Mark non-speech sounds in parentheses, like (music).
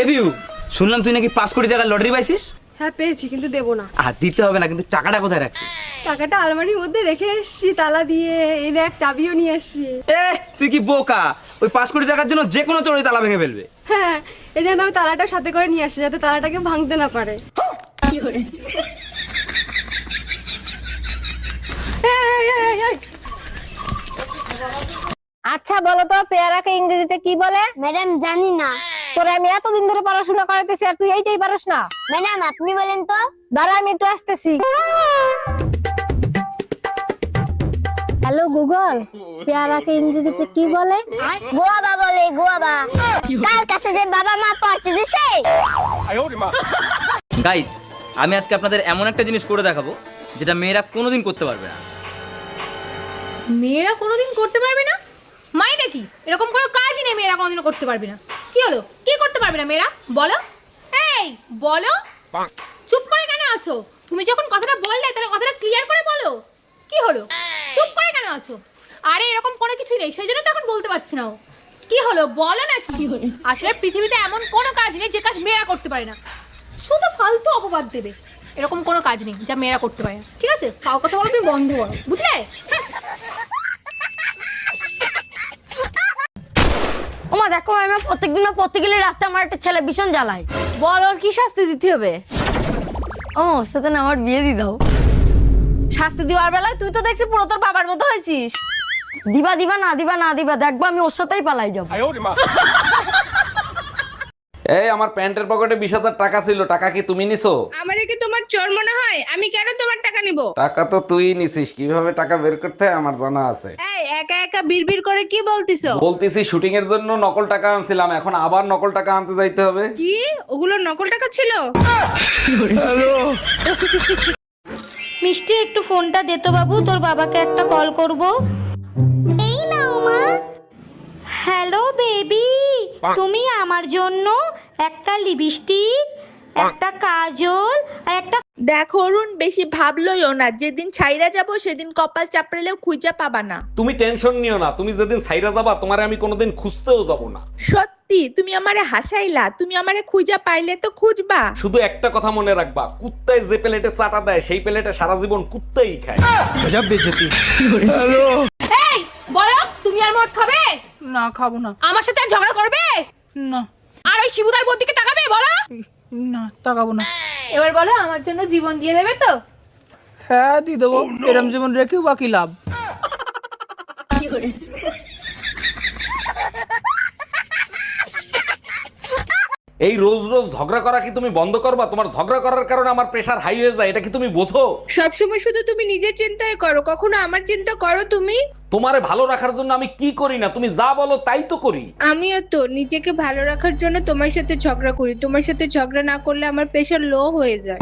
এ বিউ শুনলাম তুই নাকি পাঁচ কোটি টাকার লটারি পাইছিস? হ্যাঁ পেয়েছি কিন্তু দেবো না। আর দিতে হবে না কিন্তু টাকাটা কোথায় রাখছিস? টাকাটা আলমারির মধ্যে রেখে এসছি তালা দিয়ে এই দেখ চাবিও নিয়ে এসছি। এ তুই কি বোকা? ওই পাঁচ কোটি টাকার জন্য যে কোনো চোরই তালা ভেঙে ফেলবে। হ্যাঁ এই জন্য আমি তালাটা সাথে করে নিয়ে আসছি যাতে তালাটাকে ভাঙতে না পারে। এই, এই, এই, এই, আচ্ছা বলো তো পেয়ারাকে ইংরেজিতে কি বলে? ম্যাডাম জানি না। তোরা আমি এতদিন ধরে পড়াশোনা করাতেছি আর তুই এইটাই পারস না। ম্যাডাম আপনি বলেন তো। দাঁড়া আমি একটু আসতেছি। হ্যালো গুগল পেয়ারাকে ইংরেজিতে কি বলে? গোয়াবা বলে গোয়াবা। তার কাছে যে বাবা মা পড়তে দিছে? গাইস আমি আজকে আপনাদের এমন একটা জিনিস করে দেখাবো যেটা মেয়েরা কোনোদিন করতে পারবে না। মেয়েরা কোনোদিন করতে পারবে না? মানেটা কি? এরকম কোনো কাজই নেই মেয়েরা কোনোদিনও করতে পারবে না। কি হলো? কি করতে পারবে না মেয়েরা? বলো। এই বলো। চুপ করে কেন আছো? তুমি যখন কথাটা বললে তাহলে কথাটা ক্লিয়ার করে বলো। কি হলো? চুপ করে কেন আছো? আরে এরকম কোনো কিছু নেই সেই জন্য তো এখন বলতে পারছি না। কি হলো? বলো না কি? আসলে পৃথিবীতে এমন কোনো কাজ নেই যে কাজ মেয়েরা করতে পারে না। শুধু ফালতু অপবাদ দেবে। এরকম কোনো কাজ নেই যা মেয়েরা করতে পারে না। ঠিক আছে? ফাও কথা বলো তুমি বন্ধ করো। বুঝলে? ওমা দেখো আমি প্রত্যেকদিন প্রত্যেকগুলি রাস্তা আমার একটা ছেলে ভীষণ জ্বালায়। বল ওর কি শাস্তি দিতে হবে? ও সাথে না আমার বিয়ে দি দাও। শাস্তি দেওয়ার বেলায় তুই তো দেখছি পুরো তোর বাবার মতো হয়েছিস। দিবা দিবা না দিবা না দিবা দেখব আমি ওর সাথেই পালাই যাব। এই আমার প্যান্টের পকেটে বিশ হাজার টাকা ছিল টাকা কি তুমি নিছো? আমারে কি তোমার চোর মনে হয়? আমি কেন তোমার টাকা নিব? টাকা তো তুই নিছিস কীভাবে টাকা বের করতে হয় আমার জানা আছে। একা বিড়বিড় করে কি বলতিছো? বলতেছি শুটিং এর জন্য নকল টাকা আনছিলাম এখন আবার নকল টাকা আনতে যাইতে হবে। কি? ওগুলো নকল টাকা ছিল? (laughs) মিষ্টি একটু ফোনটা দে তো বাবু তোর বাবাকে একটা কল করব। এই নাও মা। হ্যালো বেবি তুমি আমার জন্য একটা লিপস্টিক একটা কাজল আর একটা দেখো অরুণ বেশি ভাবলইও না। যেদিন ছাইরা যাব সেদিন কপাল চাপড়েলেও খুঁজে পাবা না। তুমি টেনশন নিও না। তুমি যেদিন সাইরা যাবা তোমারে আমি কোনোদিন খুঁজতেও যাব না। সত্যি? তুমি আমারে হাসাইলা? তুমি আমারে খুঁজা পাইলে তো খুঁজবা। শুধু একটা কথা মনে রাখবা। কুত্তায় যে প্লেটে চাটা দেয় সেই প্লেটে সারা জীবন কুত্তাই খায়। এই বলো তুমি আর মদ খাবে? না খাব না। আমার সাথে আর ঝগড়া করবে? না। আর ওই শিবুদার বোন দিকে তাকাবে বলো না তাকাবো না। এবার বলো আমার জন্য জীবন দিয়ে দেবে তো? হ্যাঁ দিয়ে দেবো। এরম জীবন রেখেও বাকি লাভ। এই রোজ রোজ ঝগড়া করা কি তুমি বন্ধ করবা? তোমার ঝগড়া করার কারণে আমার প্রেশার হাই হয়ে যায় এটা কি তুমি বোঝো? সবসময় শুধু তুমি নিজের চিন্তায় করো কখনো আমার চিন্তা করো তুমি? তোমারে ভালো রাখার জন্য আমি কি করি না? তুমি যা বলো তাই তো করি। আমিও তো নিজেকে ভালো রাখার জন্য তোমার সাথে ঝগড়া করি। তোমার সাথে ঝগড়া না করলে আমার প্রেশার লো হয়ে যায়।